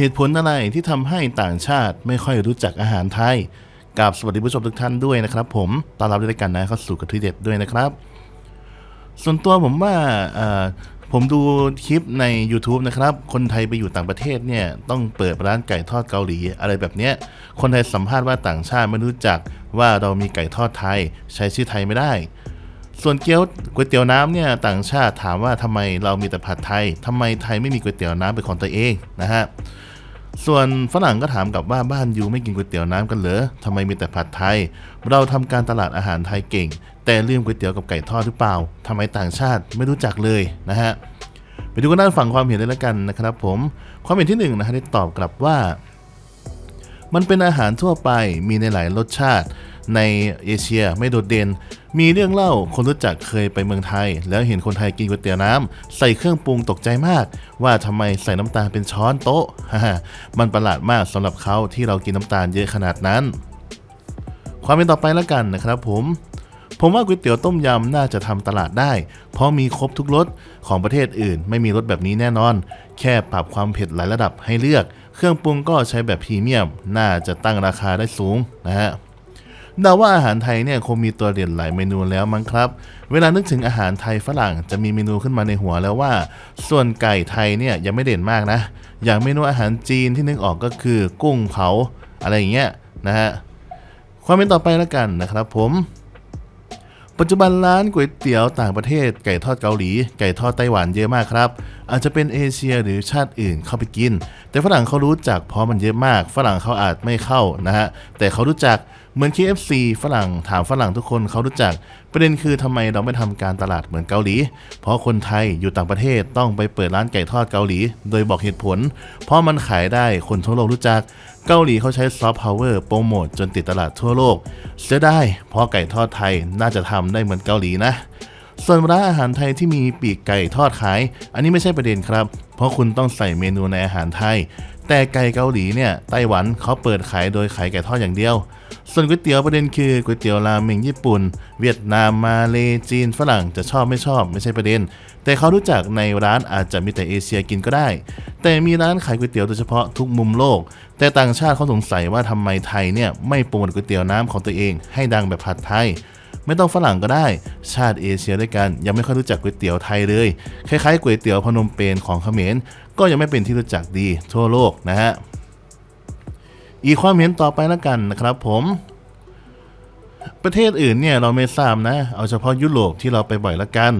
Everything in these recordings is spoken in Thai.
เหตุผลอะไรที่ทำให้ต่างชาติไม่ค่อยรู้จักอาหารไทยกับสวัสดีผู้ชมทุกท่านด้วยนะครับ ผมต้อนรับด้วยกันนะเข้าสู่กระทุยเด็ดด้วยนะครับ ส่วนตัวผมว่าผมดูคลิปใน YouTube นะครับ คนไทยไปอยู่ต่างประเทศเนี่ย ต้องเปิดร้านไก่ทอดเกาหลี อะไรแบบเนี้ย คนไทยสัมภาษณ์ว่าต่างชาติไม่รู้จักว่าเรามีไก่ทอดไทย ใช้ชื่อไทยไม่ได้ ส่วนเกี๊ยวก๋วยเตี๋ยวน้ำเนี่ยต่างชาติถามว่าทำไมเรามีแต่ผัดไทยทำไมไทยไม่มีก๋วยเตี๋ยวน้ำเป็นของตัวเองนะฮะ ส่วนฝรั่งก็ถามกลับว่าบ้านยูไม่กินก๋วยเตี๋ยวน้ำกันเหรอทำไมมีแต่ผัดไทย เราทำการตลาดอาหารไทยเก่ง แต่ลืมก๋วยเตี๋ยวกับไก่ทอดหรือเปล่าทำไมต่างชาติไม่รู้จักเลยนะฮะ ไปดูกันด้านฝั่งความเห็นเลยละกันนะครับผม ความเห็นที่หนึ่งนะฮะได้ตอบกลับว่า มันเป็นอาหารทั่วไปมีในหลายรสชาติ ในเอเชียไม่โดดเด่น มีเรื่องเล่าคนรู้จักเคยไปเมืองไทย แล้วเห็นคนไทยกินก๋วยเตี๋ยวน้ำใส่เครื่องปรุงตกใจมาก ว่าทำไมใส่น้ำตาลเป็นช้อนโต๊ะ มันประหลาดมากสำหรับเขาที่เรากินน้ำตาลเยอะขนาดนั้น ความเป็นต่อไปแล้วกันนะครับผมผมว่าก๋วยเตี๋ยวต้มยำน่าจะทำตลาดได้ เพราะมีครบทุกรสของประเทศอื่น ไม่มีรสแบบนี้แน่นอน แค่ปรับความเผ็ดหลายระดับให้เลือก เครื่องปรุงก็ใช้แบบพรีเมียม น่าจะตั้งราคาได้สูงนะฮะ เดาว่าอาหารไทยเนี่ยคงมีตัวเด่นหลายเมนูแล้วมั้งครับ เวลานึกถึงอาหารไทยฝรั่งจะมีเมนูขึ้นมาในหัวแล้วว่า ส่วนไก่ไทยเนี่ยยังไม่เด่นมากนะ อย่างเมนูอาหารจีนที่นึกออกก็คือกุ้งเผาอะไรอย่างเงี้ยนะฮะความเป็นต่อไปแล้วกันนะครับผม ปัจจุบันร้านก๋วยเตี๋ยวต่างประเทศไก่ทอดเกาหลี ไก่ทอดไต้หวันเยอะมากครับ อาจจะเป็นเอเชียหรือชาติอื่นเข้าไปกิน แต่ฝรั่งเขารู้จักเพราะมันเยอะมาก ฝรั่งเขาอาจไม่เข้านะฮะแต่เขารู้จักเหมือน KFC ฝรั่งถามฝรั่งทุกคนเขารู้จัก ประเด็นคือทำไมเราไม่ทำการตลาดเหมือนเกาหลี เพราะคนไทยอยู่ต่างประเทศต้องไปเปิดร้านไก่ทอดเกาหลี โดยบอกเหตุผล เพราะมันขายได้คนทั่วโลกรู้จักเกาหลีเขาใช้ซอฟต์พาวเวอร์โปรโมทจนติดตลาดทั่วโลก เสียได้เพราะไก่ทอดไทยน่าจะทำได้เหมือนเกาหลีนะ ส่วนร้านอาหารไทยที่มีปีกไก่ทอดขาย อันนี้ไม่ใช่ประเด็นครับ เพราะคุณต้องใส่เมนูในอาหารไทย แต่ไก่เกาหลีเนี่ยไต้หวันเขาเปิดขายโดยขายไก่ทอดอย่างเดียว ส่วนก๋วยเตี๋ยวประเด็นคือก๋วยเตี๋ยวราเมงญี่ปุ่น เวียดนามมาเลจีนฝรั่งจะชอบไม่ชอบไม่ใช่ประเด็น แต่เขารู้จักในร้านอาจจะมีแต่เอเชียกินก็ได้ แต่มีร้านขายก๋วยเตี๋ยวโดยเฉพาะทุกมุมโลก แต่ต่างชาติเขาสงสัยว่าทำไมไทยเนี่ยไม่โปรโมทก๋วยเตี๋ยวน้ำของตัวเอง ให้ดังแบบผัดไทย ไม่ต้องฝรั่งก็ได้ ชาติเอเชียด้วยกัน ยังไม่ค่อยรู้จักก๋วยเตี๋ยวไทยเลย คล้ายๆก๋วยเตี๋ยวพนมเปญของเขมรก็ยังไม่เป็นที่รู้จักดีทั่วโลกนะฮะอีกความเห็นต่อไปแล้วกันนะครับผมประเทศอื่นเนี่ยเราไม่ทราบนะ เอาเฉพาะยุโรปที่เราไปบ่อยละกัน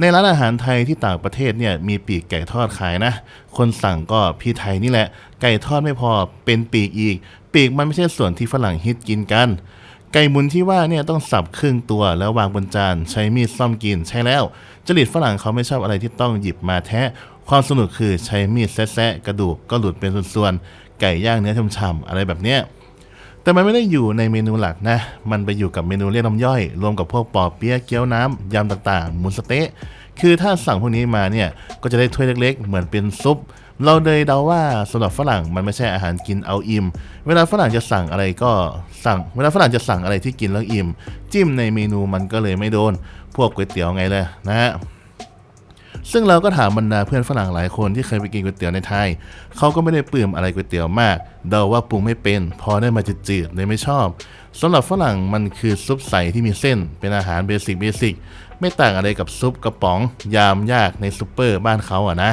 ในร้านอาหารไทยที่ต่างประเทศเนี่ยมีปีกไก่ทอดขายนะ คนสั่งก็พี่ไทยนี่แหละ ไก่ทอดไม่พอเป็นปีกอีก ปีกมันไม่ใช่ส่วนที่ฝรั่งฮิตกินกัน ไก่หมุนที่ว่าเนี่ยต้องสับครึ่งตัวแล้ววางบนจานใช้มีดซ่อมกินใช่แล้ว จริตฝรั่งเขาไม่ชอบอะไรที่ต้องหยิบมาแทะ ความสนุกคือใช้มีดแซะกระดูกก็หลุดเป็นส่วนๆไก่ย่างเนื้อช่ำๆอะไรแบบเนี้ยแต่มันไม่ได้อยู่ในเมนูหลักนะ มันไปอยู่กับเมนูเรียกน้ำย่อย รวมกับพวกปอเปี๊ยะเกี๊ยวน้ำยำต่างๆหมูสเต๊ะ คือถ้าสั่งพวกนี้มาเนี่ยก็จะได้ถ้วยเล็กๆ เหมือนเป็นซุป เราเลยเดาว่าสำหรับฝรั่งมันไม่ใช่อาหารกินเอาอิ่ม เวลาฝรั่งจะสั่งอะไรก็สั่ง เวลาฝรั่งจะสั่งอะไรที่กินแล้วอิ่ม จิ้มในเมนูมันก็เลยไม่โดน พวกก๋วยเตี๋ยวไงเลยนะฮะ ซึ่งเราก็ถามบรรดาเพื่อนฝรั่งหลายคนที่เคยไปกินก๋วยเตี๋ยวในไทย เขาก็ไม่ได้ปลื้มอะไรก๋วยเตี๋ยวมาก เดาว่าปรุงไม่เป็น พอได้มาจืดๆเลยไม่ชอบสำหรับฝรั่งมันคือซุปใสที่มีเส้น เป็นอาหารเบสิกเบสิกไม่ต่างอะไรกับซุปกระป๋อง ยามยากในซูเปอร์บ้านเขาอะนะ